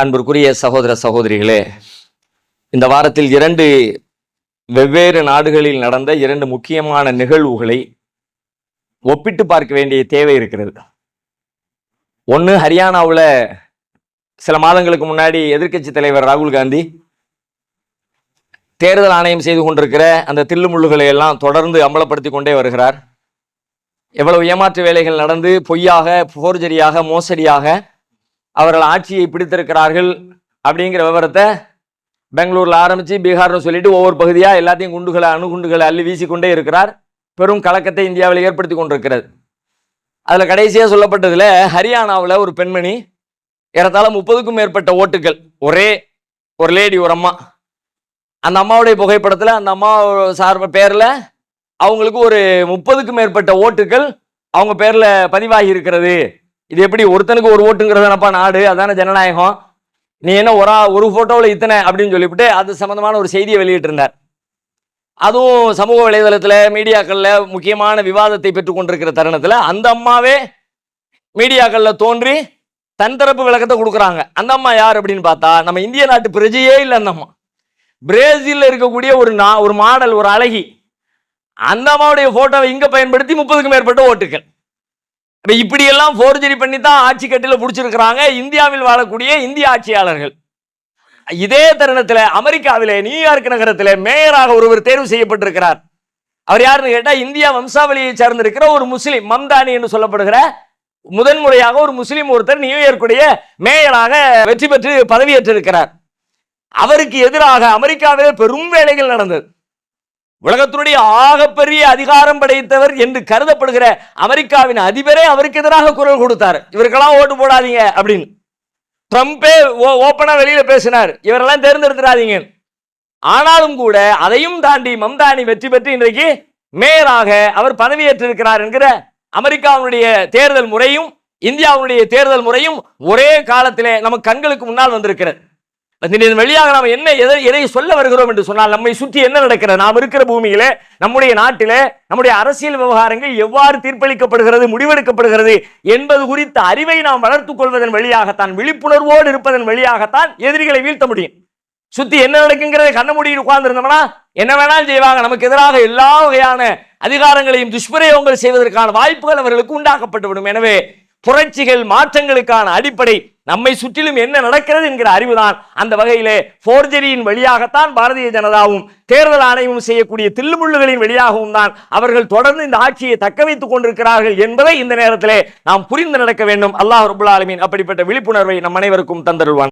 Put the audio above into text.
அன்பிற்குரிய சகோதர சகோதரிகளே இந்த வாரத்தில் இரண்டு வெவ்வேறு நாடுகளில் நடந்த இரண்டு முக்கியமான நிகழ்வுகளை ஒப்பிட்டு பார்க்க வேண்டிய தேவை இருக்கிறது. ஒன்று ஹரியானாவில் சில மாதங்களுக்கு முன்னாடி எதிர்க்கட்சி தலைவர் ராகுல் காந்தி தேர்தல் ஆணையம் செய்து கொண்டிருக்கிற அந்த தில்லுமுள்ளுகளை எல்லாம் தொடர்ந்து அம்பலப்படுத்தி கொண்டே வருகிறார். எவ்வளவு ஏமாற்று வேலைகள் நடந்து பொய்யாக போர்ஜரியாக மோசடியாக அவர்கள் ஆட்சியை பிடித்திருக்கிறார்கள் அப்படிங்கிற விவரத்தை பெங்களூர்ல ஆரம்பிச்சு பீகார்னு சொல்லிட்டு ஒவ்வொரு பகுதியா எல்லாத்தையும் குண்டுகளை அணுகுண்டுகளை அள்ளி வீசிக்கொண்டே இருக்கிறார். பெரும் கலக்கத்தை இந்தியாவில் ஏற்படுத்தி கொண்டிருக்கிறது. அதுல கடைசியா சொல்லப்பட்டதுல ஹரியானாவில் ஒரு பெண்மணி ஏறத்தாழ முப்பதுக்கும் மேற்பட்ட ஓட்டுகள். ஒரே ஒரு லேடி ஒரு அம்மா. அந்த அம்மாவுடைய புகைப்படத்தில் அந்த அம்மா சார்பு பேரில் அவங்களுக்கு ஒரு முப்பதுக்கும் மேற்பட்ட ஓட்டுகள் அவங்க பேரில் பதிவாகி இருக்கிறது. இது எப்படி ஒருத்தனுக்கு ஒரு ஓட்டுங்கிறதானப்பா நாடு? அதான ஜனநாயகம். நீ என்ன ஒரு ஆ- ஒரு ஃபோட்டோவில் இத்தனை அப்படின்னு சொல்லிவிட்டு அது சம்மந்தமான ஒரு செய்தியை வெளியிட்டிருந்தார். அதுவும் சமூக வலைதளத்தில் மீடியாக்களில் முக்கியமான விவாதத்தை பெற்றுக்கொண்டிருக்கிற தருணத்தில் அந்த அம்மாவே மீடியாக்களில் தோன்றி தன் தரப்பு விளக்கத்தை கொடுக்குறாங்க. அந்த அம்மா யார் அப்படின்னு பார்த்தா நம்ம இந்திய நாட்டு பிரஜையே இல்லை அந்த அம்மா. பிரேசிலில் இருக்கக்கூடிய ஒரு நா ஒரு மாடல் ஒரு அழகி. அந்த அம்மாவுடைய ஃபோட்டோவை இங்கே பயன்படுத்தி முப்பதுக்கும் மேற்பட்ட ஓட்டுகள். இப்போ இப்படியெல்லாம் ஃபோர்ஜரி பண்ணி தான் ஆட்சி கட்டில பிடிச்சிருக்கிறாங்க இந்தியாவில் வாழக்கூடிய இந்திய ஆட்சியாளர்கள். இதே தருணத்தில் அமெரிக்காவிலே நியூயார்க் நகரத்தில் மேயராக ஒருவர் தேர்வு செய்யப்பட்டிருக்கிறார். அவர் யாருன்னு கேட்டால் இந்தியா வம்சாவளியை சார்ந்திருக்கிற ஒரு முஸ்லீம் மம்தானி என்று சொல்லப்படுகிற முதன்முறையாக ஒரு முஸ்லீம் ஒருத்தர் நியூயார்க்குடைய மேயராக வெற்றி பெற்று பதவியேற்றிருக்கிறார். அவருக்கு எதிராக அமெரிக்காவிலே பெரும் வேலைகள் நடந்தது. உலகத்தினுடைய ஆகப்பெரிய அதிகாரம் படைத்தவர் என்று கருதப்படுகிற அமெரிக்காவின் அதிபரே அவருக்கு எதிராக குரல் கொடுத்தார். இவருக்கெல்லாம் ஓட்டு போடாதீங்க அப்படின்னு. ட்ரம்பே ஓப்பனா வெளியில பேசினார். இவரெல்லாம் தேர்ந்தெடுத்துடாதீங்க. ஆனாலும் கூட அதையும் தாண்டி மம்தானி வெற்றி பெற்று இன்றைக்கு மேயராக அவர் பதவியேற்றிருக்கிறார் என்கிற அமெரிக்காவுடைய தேர்தல் முறையும் இந்தியாவுடைய தேர்தல் முறையும் ஒரே காலத்திலே நம்ம கண்களுக்கு முன்னால் வந்திருக்கிறது. இதன் வழியாக நாம் என்ன எதை எதை சொல்ல வருகிறோம் என்று சொன்னால் நம்மை சுற்றி என்ன நடக்கிறது? நாம் இருக்கிற பூமியிலே நம்முடைய நாட்டிலே நம்முடைய அரசியல் விவகாரங்கள் எவ்வாறு தீர்ப்பளிக்கப்படுகிறது முடிவெடுக்கப்படுகிறது என்பது குறித்த அறிவை நாம் வளர்த்துக் கொள்வதன் வழியாகத்தான் விழிப்புணர்வோடு இருப்பதன் வழியாகத்தான் எதிரிகளை வீழ்த்த முடியும். சுத்தி என்ன நடக்குங்கிறதை கண்ண மூடிட்டு உட்கார்ந்துருந்தோம்னா என்ன வேணாலும் செய்வாங்க. நமக்கு எதிராக எல்லா வகையான அதிகாரங்களையும் துஷ்பிரயோகங்கள் செய்வதற்கான வாய்ப்புகள் அவர்களுக்கு உண்டாக்கப்பட்டுவிடும் எனவே புரட்சிகள் மாற்றங்களுக்கான அடிப்படை. நம்மை சுற்றிலும் என்ன நடக்கிறது என்கிற அறிவுதான். அந்த வகையிலே போர்ஜரியின் வழியாகத்தான் பாரதிய ஜனதாவும் தேர்தல் ஆணையமும் செய்யக்கூடிய தில்லுமுள்ளுகளின் வழியாகவும் தான் அவர்கள் தொடர்ந்து இந்த ஆட்சியை தக்க வைத்துக் கொண்டிருக்கிறார்கள் என்பதை இந்த நேரத்திலே நாம் புரிந்து நடக்க வேண்டும். அல்லாஹ் ரபுல் அப்படிப்பட்ட விழிப்புணர்வை நம் அனைவருக்கும் தந்தருள்வான்.